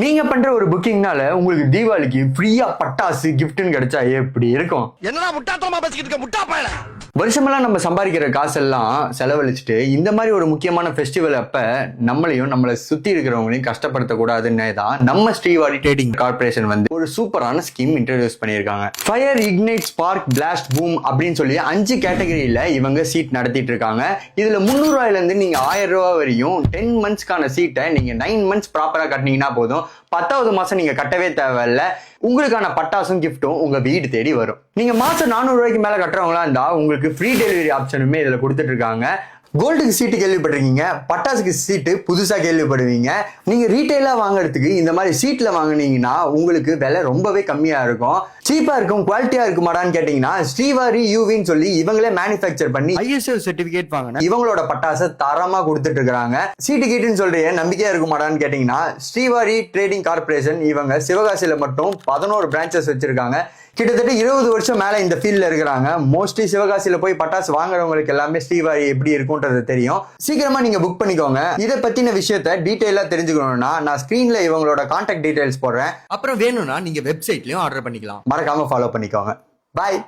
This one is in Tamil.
நீங்க பண்ற ஒரு புக்கிங்னால உங்களுக்கு தீபாவளிக்கு ஃப்ரீயா பட்டாசு கிஃப்ட்னு கிடைச்சா எப்படி இருக்கும்? என்னடா முட்டாத்தனமா பேசிக்கிட்டு இருக்க? முட்டா பயல. வருஷமெல்லாம் நம்ம சம்பாதிக்கிற காசெல்லாம் செலவழிச்சிட்டு இந்த மாதிரி ஒரு முக்கியமான ஃபெஸ்டிவல் அப்ப நம்மளையும் நம்மளை சுத்தி இருக்கிறவங்களையும் கஷ்டப்படுத்தக்கூடாதுன்னே தான் நம்ம ஸ்ரீவாரி ட்ரேடிங் கார்பரேஷன் வந்து ஒரு சூப்பரான ஸ்கீம் இன்ட்ரடியூஸ் பண்ணியிருக்காங்க. Fire ignite spark blast boom அப்படின்னு சொல்லி அஞ்சு கேட்டகரியில இவங்க சீட் நடத்திட்டு இருக்காங்க. இதுல முந்நூறுவாயில இருந்து நீங்க ஆயிரம் ரூபாய் வரையும் டென் மந்த்ஸ்க்கான சீட்டை நீங்க நைன் மந்த்ஸ் ப்ராப்பரா கட்டினீங்கன்னா போதும். பத்தாவது மாசம் நீங்க கட்டவே தேவையில்ல. உங்களுக்கான பட்டாசும் கிஃப்ட்டும் உங்க வீடு தேடி வரும். நீங்க மாசம் நானூறு ரூபாய்க்கு மேல கட்டுறவங்களா இருந்தா உங்களுக்கு ஃப்ரீ டெலிவரி ஆப்ஷனுமே இதுல கொடுத்துட்டு இருக்காங்க கோல்டுக்கு சீட்டு கேள்விப்பட்டிருக்கீங்க. பட்டாசுக்கு சீட்டு புதுசாக கேள்விப்படுவீங்க. நீங்கள் ரீட்டைலா வாங்குறதுக்கு இந்த மாதிரி சீட்டில் வாங்குனீங்கன்னா உங்களுக்கு விலை ரொம்பவே கம்மியாக இருக்கும். சீப்பா இருக்கும் குவாலிட்டியா இருக்குமாடான்னு கேட்டீங்கன்னா ஸ்ரீவாரி யூவின்னு சொல்லி இவங்களே மேனுஃபேக்சர் பண்ணி ஐஎஸ்எல் சர்டிபிகேட் வாங்கின இவங்களோட பட்டாசை தரமா கொடுத்துட்டு இருக்காங்க. சீட்டு கீட்டுன்னு சொல்றீங்க நம்பிக்கையா இருக்குமாடான்னு கேட்டீங்கன்னா ஸ்ரீவாரி ட்ரேடிங் கார்பரேஷன் இவங்க சிவகாசியில மட்டும் பதினோரு பிரான்ச்சஸ் வச்சிருக்காங்க. கிட்டத்தட்ட இருபது வருஷம் மேல இந்த ஃபீல்ட்ல இருக்கிறாங்க. மோஸ்ட்லி சிவகாசியில போய் பட்டாசு வாங்குறவங்களுக்கு எல்லாமே ஸ்ரீவாரி எப்படி இருக்கும்ன்றது தெரியும். சீக்கிரமா நீங்க புக் பண்ணிக்கோங்க. இதை பத்தின விஷயத்த டீட்டெயிலா தெரிஞ்சுக்கணும்னா நான் ஸ்கிரீன்ல இவங்களோட கான்டாக்ட் டீடைல்ஸ் போடுறேன். அப்புறம் வேணும்னா நீங்க வெப்சைட்லயும் ஆர்டர் பண்ணிக்கலாம். மறக்காமல் ஃபாலோ பண்ணிக்கோங்க. பாய்